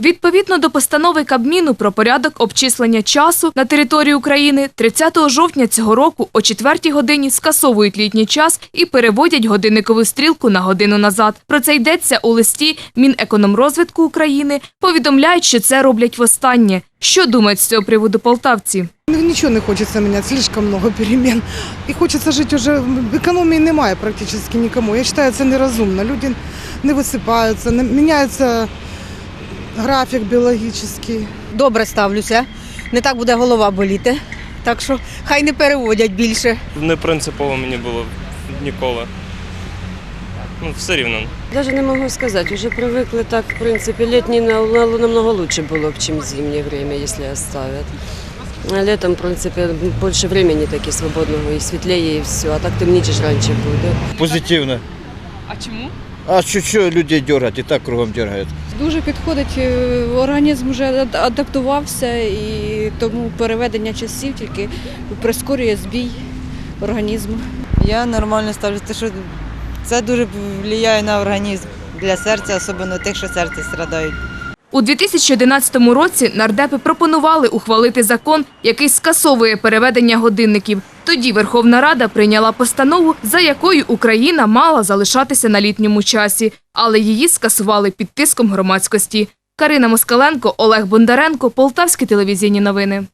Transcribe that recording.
Відповідно до постанови Кабміну про порядок обчислення часу на території України 30 жовтня цього року о 4 годині скасовують літній час і переводять годинникову стрілку на годину назад. Про це йдеться у листі Мінекономрозвитку України. Повідомляють, що це роблять востаннє. Що думають з цього приводу полтавці? Ну, Нічого не хочеться міняти, слишком много перемен. І хочеться жити вже, економії немає практично нікому. Я вважаю, це нерозумно. Люди не висипаються, не, міняється графік біологічний. добре ставлюся. Не так буде голова боліти. Так що хай не переводять більше. Не принципово мені було ніколи. Ну, все рівно. Даже не могу сказать, уже привыкли так, в принципе, летний на- на- намного лучше было, бы, чем зимнее время, если оставят. А летом, в принципе, больше времени таки свободного и светлее, и все. А так темничишь раньше будет. Позитивно. А чому? А що, що людей дергать? І так кругом дергають. Дуже підходить, е, організм вже адаптувався і тому переведення часів тільки прискорює збій організму. Я нормально ставлюся, те, що це дуже впливає на організм для серця, особливо тих, що серце страдають. У 2011 році нардепи пропонували ухвалити закон, який скасовує переведення годинників. Тоді Верховна Рада прийняла постанову, за якою Україна мала залишатися на літньому часі, але її скасували під тиском громадськості. Карина Москаленко, Олег Бондаренко, Полтавські телевізійні новини.